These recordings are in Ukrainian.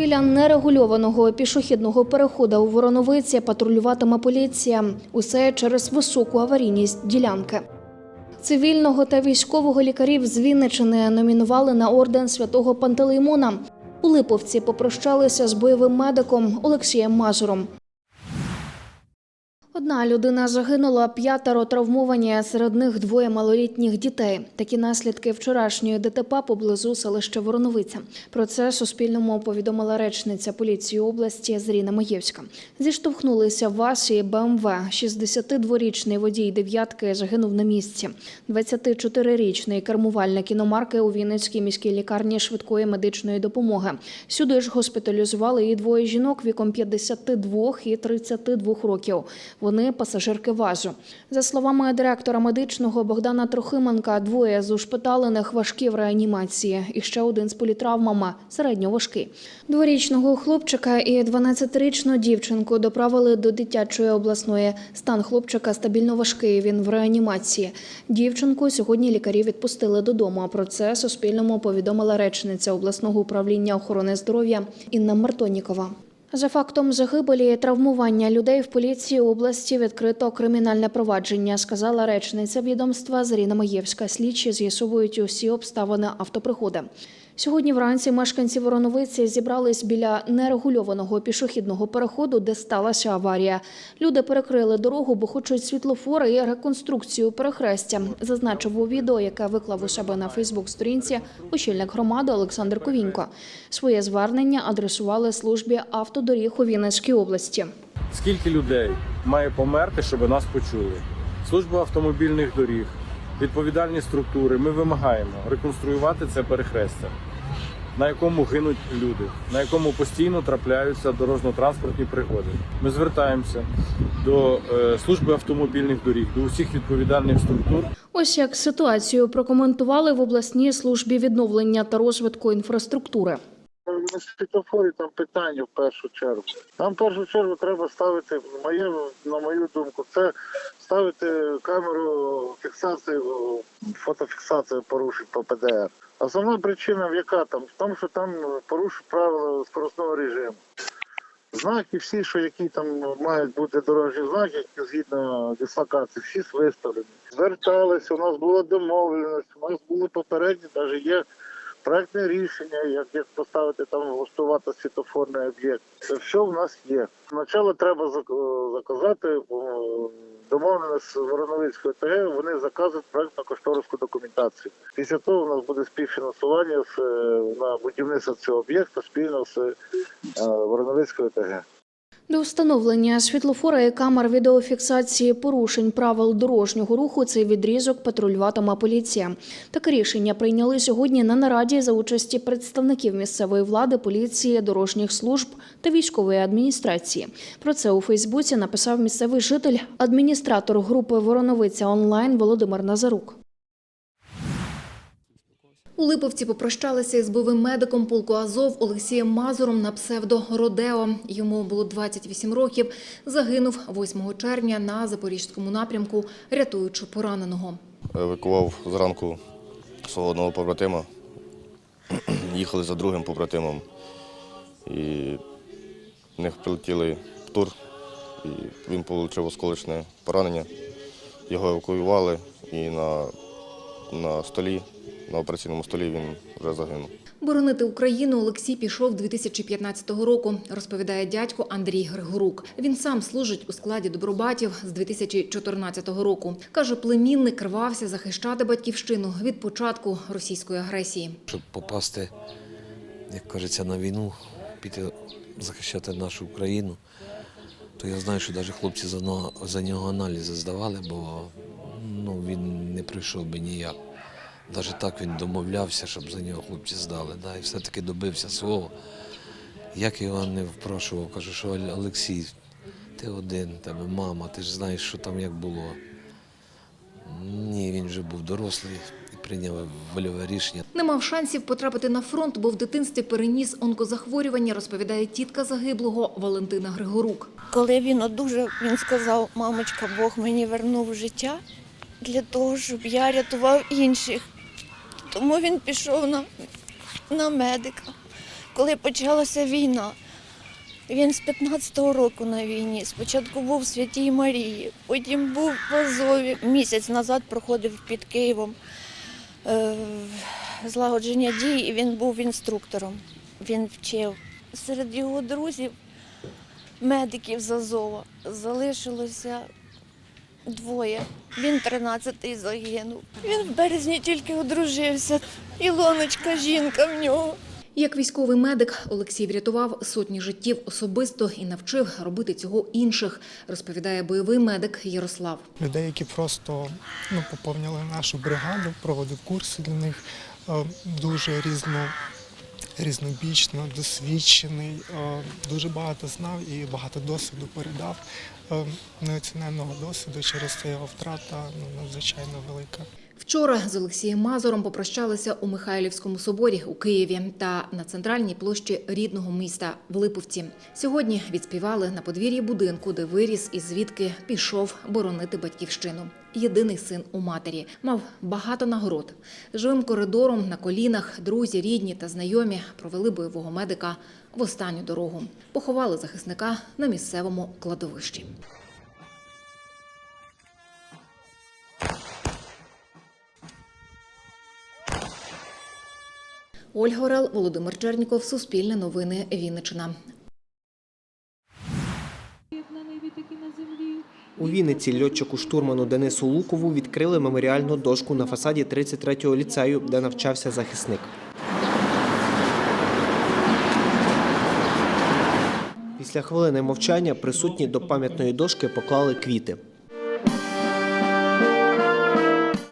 Біля нерегульованого пішохідного переходу у Вороновиці патрулюватиме поліція. Усе через високу аварійність ділянки. Цивільного та військового лікарів з Вінничини номінували на орден святого Пантелеймона. У Липовці попрощалися з бойовим медиком Олексієм Мазуром. Одна людина загинула, п'ятеро травмовані, серед них двоє малолітніх дітей. Такі наслідки вчорашньої ДТП поблизу селища Вороновиця. Про це Суспільному повідомила речниця поліції області Зріна Маєвська. Зіштовхнулися ВАЗ і БМВ. 62-річний водій дев'ятки загинув на місці. 24-річний кермувальник іномарки у Вінницькій міській лікарні швидкої медичної допомоги. Сюди ж госпіталізували і двоє жінок віком 52 і 32 років. Вони пасажирки ВАЗу. За словами директора медичного Богдана Трохименка, двоє з ушпиталених важкі в реанімації, і ще один з політравмами середньоважкий. Дворічного хлопчика і 12-річну дівчинку доправили до дитячої обласної. Стан хлопчика стабільно важкий. Він в реанімації. Дівчинку сьогодні лікарі відпустили додому. Про це Суспільному повідомила речниця обласного управління охорони здоров'я Інна Мартонікова. За фактом загибелі і травмування людей в поліції області відкрито кримінальне провадження, сказала речниця відомства Заріна Маєвська. Слідчі з'ясовують усі обставини автопригоди. Сьогодні вранці мешканці Вороновиці зібрались біля нерегульованого пішохідного переходу, де сталася аварія. Люди перекрили дорогу, бо хочуть світлофори і реконструкцію перехрестя. Зазначив у відео, яке виклав у себе на Фейсбук-сторінці очільник громади Олександр Ковінько. Своє звернення адресували службі автодоріг у Вінницькій області. Скільки людей має померти, щоб нас почули? Служба автомобільних доріг, відповідальні структури. Ми вимагаємо реконструювати це перехрестя, на якому гинуть люди, на якому постійно трапляються дорожньо-транспортні пригоди. Ми звертаємося до е, служби автомобільних доріг, до усіх відповідальних структур Ось як ситуацію прокоментували в обласній службі відновлення та розвитку інфраструктури. На світофорі там питання в першу чергу. Там в першу чергу треба ставити, моє, на мою думку, це ставити камеру фіксації, фотофіксації порушень по ПДР. Основна причина в яка там? В тому, що там порушують правила скоростного режиму. Знаки всі, що які там мають бути дорожні знаки, згідно дислокації, всі виставлені. Зверталися, у нас була домовленість, у нас були попередні, навіть є проектне рішення, як, поставити там влаштувати світофорний об'єкт. Це все в нас є. Спочатку треба заказати о, домовленість з Вороновицькою ТГ, вони заказують проектно-кошторисну документацію. Після того у нас буде співфінансування е, на будівництво цього об'єкту спільно з е, Вороновицькою ТГ. До встановлення світлофора і камер відеофіксації порушень правил дорожнього руху цей відрізок патрулюватиме поліція. Таке рішення прийняли сьогодні на нараді за участі представників місцевої влади, поліції, дорожніх служб та військової адміністрації. Про це у Фейсбуці написав місцевий житель, адміністратор групи Вороновиця онлайн Володимир Назарук. У Липовці попрощалися із бойовим медиком полку Азов Олексієм Мазуром на псевдо Родео. Йому було 28 років. Загинув 8 червня на запорізькому напрямку, рятуючи пораненого. евакував зранку свого одного побратима. Їхали за другим побратимом. І в них прилетіли в тур, і він отримав осколочне поранення. Його евакуювали і на, на столі, на операційному столі він вже загинув. Боронити Україну Олексій пішов 2015 року, розповідає дядько Андрій Григорук. Він сам служить у складі добробатів з 2014 року. Каже, племінник рвався захищати батьківщину від початку російської агресії. щоб попасти, як кажеться, на війну, піти захищати нашу Україну, то я знаю, що навіть хлопці за нього, аналізи здавали, бо ну, він не прийшов би ніяк. Навіть так він домовлявся, щоб за нього хлопці здали. Да, і все-таки добився свого. Як його не впрошував, кажу, що Олексій, ти один, тебе мама, ти ж знаєш, що там як було. Ні, він вже був дорослий і прийняв вольове рішення. Не мав шансів потрапити на фронт, бо в дитинстві переніс онкозахворювання, розповідає тітка загиблого Валентина Григорук. Коли він одужав, він сказав, мамочка, Бог мені вернув життя для того, щоб я рятував інших. Тому він пішов на, на медика. коли почалася війна. Він з 15-го року на війні. Спочатку був в Святій Марії, потім був в Азові. Місяць назад проходив під Києвом е, злагодження дій, і він був інструктором. Він вчив. Серед його друзів, медиків з Азова, залишилося двоє. Він 13-й загинув. Він в березні тільки одружився. Ілоночка, жінка в нього. Як військовий медик Олексій врятував сотні життів особисто і навчив робити цього інших, розповідає бойовий медик Ярослав. людей, які просто ну, поповнили нашу бригаду, проводив курси для них е, дуже різно, різнобічно, досвідчений, е, дуже багато знав і багато досвіду передав. Е, досвіду через це його втрата ну, надзвичайно велика. Вчора з Олексієм Мазуром попрощалися у Михайлівському соборі у Києві та на центральній площі рідного міста в Липовці. Сьогодні відспівали на подвір'ї будинку, де виріс і звідки пішов боронити батьківщину. Єдиний син у матері мав багато нагород. Живим коридором на колінах друзі, рідні та знайомі провели бойового медика в останню дорогу. Поховали захисника на місцевому кладовищі. Ольга Орел, Володимир Черніков, Суспільне новини, Вінниччина. У Вінниці льотчику штурману Денису Лукову відкрили меморіальну дошку на фасаді 33-го ліцею, де навчався захисник. Після хвилини мовчання присутні до пам'ятної дошки поклали квіти.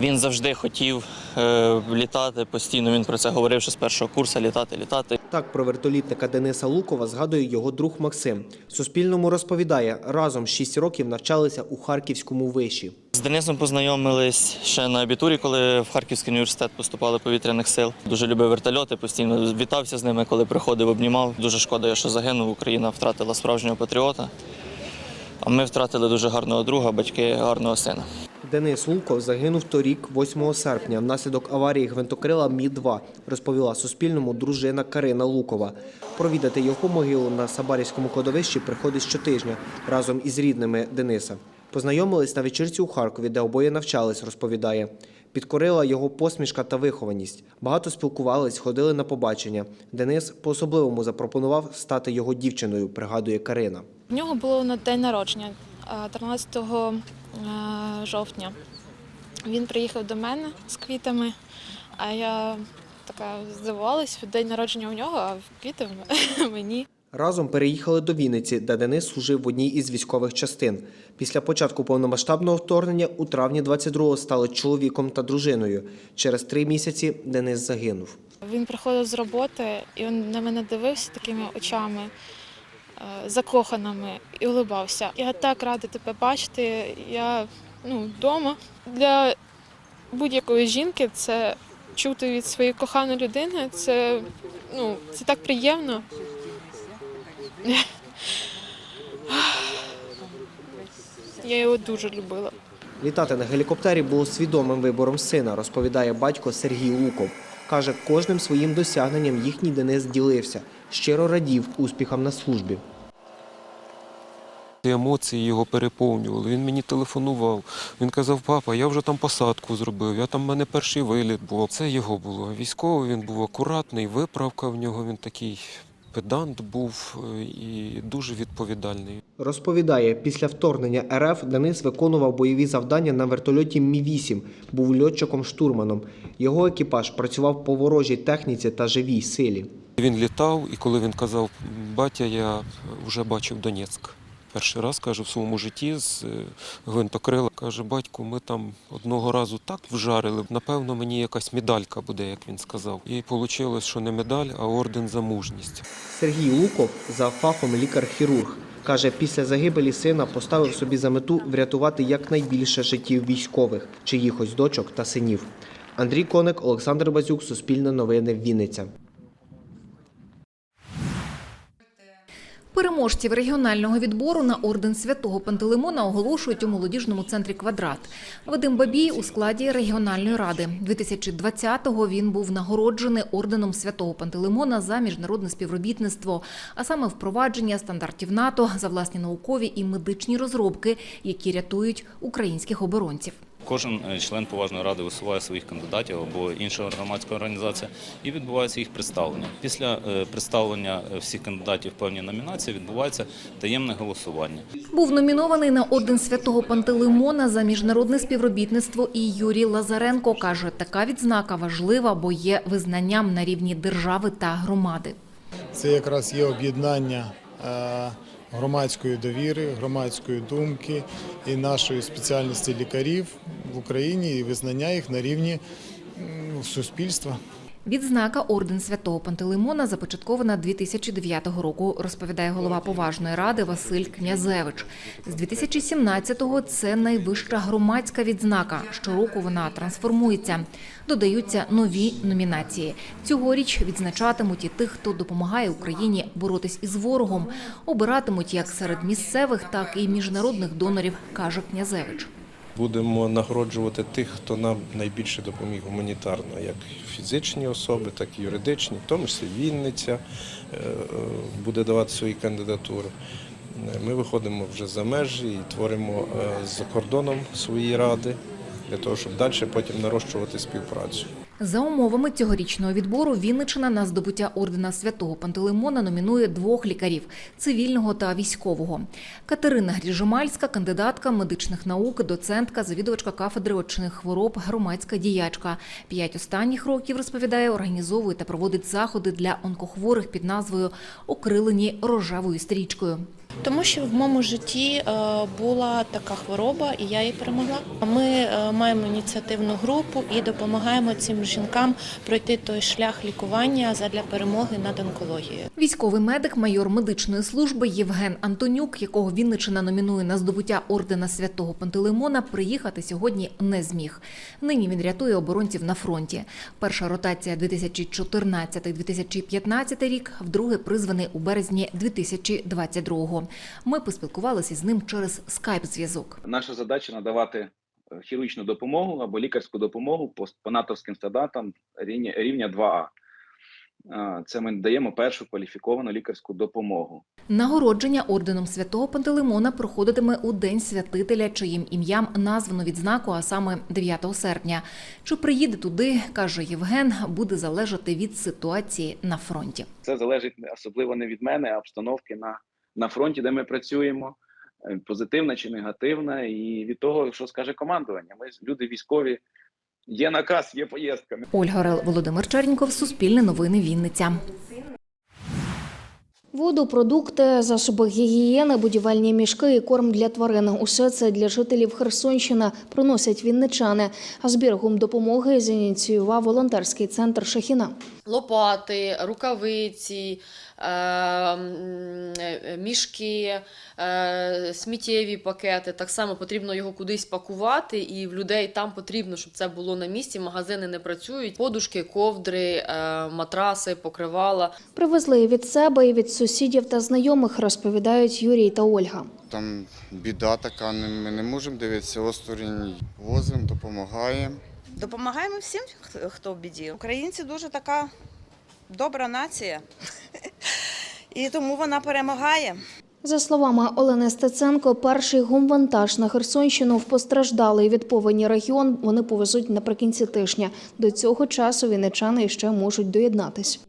Він завжди хотів е, літати постійно. Він про це говорив, що з першого курсу літати, літати. Так про вертолітника Дениса Лукова згадує його друг Максим. Суспільному розповідає, разом 6 років навчалися у Харківському виші. З Денисом познайомились ще на абітурі, коли в Харківський університет поступали повітряних сил. Дуже любив вертольоти, постійно вітався з ними, коли приходив, обнімав. Дуже шкода, що загинув. Україна втратила справжнього патріота. А ми втратили дуже гарного друга, батьки гарного сина. Денис Луков загинув торік, 8 серпня, внаслідок аварії гвинтокрила Мі-2, розповіла Суспільному дружина Карина Лукова. Провідати його могилу на Сабарівському кладовищі приходить щотижня разом із рідними Дениса. Познайомились на вечірці у Харкові, де обоє навчались, розповідає. Підкорила його посмішка та вихованість. Багато спілкувались, ходили на побачення. Денис по-особливому запропонував стати його дівчиною, пригадує Карина. В нього було на день народження 13 е, жовтня. Він приїхав до мене з квітами, а я така здивувалась, день народження у нього, а квіти мені. Разом переїхали до Вінниці, де Денис служив в одній із військових частин. Після початку повномасштабного вторгнення у травні 22-го стали чоловіком та дружиною. Через три місяці Денис загинув. Він приходив з роботи і він на мене дивився такими очами закоханими і улибався. Я так рада тебе бачити. Я ну, вдома. Для будь-якої жінки це чути від своєї коханої людини. Це, ну, це так приємно. Я його дуже любила. Літати на гелікоптері було свідомим вибором сина, розповідає батько Сергій Луков. Каже, кожним своїм досягненням їхній Денис ділився, щиро радів успіхам на службі. Емоції його переповнювали. Він мені телефонував. Він казав, папа, я вже там посадку зробив, я там в мене перший виліт був. Це його було. Військовий він був акуратний, виправка в нього, він такий педант був е, і дуже відповідальний. Розповідає, після вторгнення РФ Денис виконував бойові завдання на вертольоті Мі-8, був льотчиком-штурманом. Його екіпаж працював по ворожій техніці та живій силі. Він літав, і коли він казав, батя, я вже бачив Донецьк. Перший раз каже в своєму житті з е, гвинтокрила. Каже, батько, ми там одного разу так вжарили. Напевно, мені якась медалька буде, як він сказав. І вийшло, що не медаль, а орден за мужність. Сергій Луков за фахом лікар-хірург. Каже, після загибелі сина поставив собі за мету врятувати якнайбільше життів військових, чиїхось дочок та синів. Андрій Коник, Олександр Базюк, Суспільне новини, Вінниця. Переможців регіонального відбору на орден святого Пантелеймона оголошують у молодіжному центрі Квадрат. Вадим Бабій у складі регіональної ради. 2020-го він був нагороджений орденом святого Пантелеймона за міжнародне співробітництво, а саме впровадження стандартів НАТО за власні наукові і медичні розробки, які рятують українських оборонців. Кожен е, член поважної ради висуває своїх кандидатів або інша громадська організація і відбувається їх представлення. Після е, представлення е, всіх кандидатів певні номінації відбувається таємне голосування. Був номінований на орден святого Пантелеймона за міжнародне співробітництво. І Юрій Лазаренко каже, така відзнака важлива, бо є визнанням на рівні держави та громади. Це якраз є об'єднання громадської довіри, громадської думки і нашої спеціальності лікарів в Україні і визнання їх на рівні суспільства. Відзнака орден святого Пантелеймона започаткована 2009 року, розповідає голова поважної ради Василь Князевич. З 2017-го це найвища громадська відзнака. Щороку вона трансформується. Додаються нові номінації. Цьогоріч відзначатимуть і тих, хто допомагає Україні боротись із ворогом. Обиратимуть як серед місцевих, так і міжнародних донорів, каже Князевич. Будемо нагороджувати тих, хто нам найбільше допоміг гуманітарно, як фізичні особи, так і юридичні, в тому числі Вінниця е, е, буде давати свої кандидатури. Е, Ми виходимо вже за межі і творимо за кордоном свої ради для того, щоб далі потім нарощувати співпрацю. За умовами цьогорічного відбору Вінниччина на здобуття ордена святого Пантелеймона номінує двох лікарів цивільного та військового. Катерина Гріжемальська, кандидатка медичних наук, доцентка, завідувачка кафедри очних хвороб, громадська діячка. П'ять останніх років розповідає, організовує та проводить заходи для онкохворих під назвою Окрилені рожевою стрічкою. Тому що в моєму житті е, була така хвороба, і я її перемогла. Ми е, маємо ініціативну групу і допомагаємо цим жінкам пройти той шлях лікування задля перемоги над онкологією. Військовий медик, майор медичної служби Євген Антонюк, якого Вінниччина номінує на здобуття ордена святого Пантелеймона, приїхати сьогодні не зміг. Нині він рятує оборонців на фронті. Перша ротація 2014-2015 рік, вдруге призваний у березні 2022-го. Ми поспілкувалися з ним через скайп-зв'язок. Наша задача надавати е, хірургічну допомогу або лікарську допомогу по, по натовським стандартам рівня, рівня 2А. Е, Це ми даємо першу кваліфіковану лікарську допомогу. Нагородження орденом святого Пантелеймона проходитиме у День святителя, чиїм ім'ям названо відзнаку, а саме 9 серпня. Чи приїде туди, каже Євген, буде залежати від ситуації на фронті. Це залежить особливо не від мене, а обстановки на, на фронті, де ми працюємо, е, позитивна чи негативна, і від того, що скаже командування. Ми люди військові. Є наказ, є поїздка. Ольга Орел, Володимир Черніков, Суспільне новини Вінниця. Воду, продукти, засоби гігієни, будівельні мішки і корм для тварин – усе це для жителів Херсонщини приносять вінничани. А збіргом допомоги зініціював волонтерський центр Шахіна. лопати, рукавиці, мішки, е, сміттєві пакети. Так само потрібно його кудись пакувати, і в людей там потрібно, щоб це було на місці. Магазини не працюють. Подушки, ковдри, е, матраси, покривала. Привезли і від себе, і від сусідів та знайомих, розповідають Юрій та Ольга. Там біда така, не- ми не можемо дивитися осторонь. Возимо, допомагаємо. Допомагаємо всім, хто- хто в біді. Українці дуже така добра нація, і тому вона перемагає. За словами Олени Стеценко, перший гумвантаж на Херсонщину в постраждалий від повені регіон вони повезуть наприкінці тижня. До цього часу вінничани ще можуть доєднатись.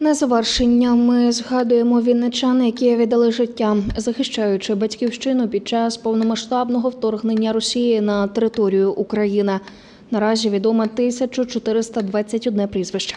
На завершення ми згадуємо вінничан, які віддали життя, захищаючи батьківщину під час повномасштабного вторгнення Росії на територію України. Наразі відомо 1421 прізвище.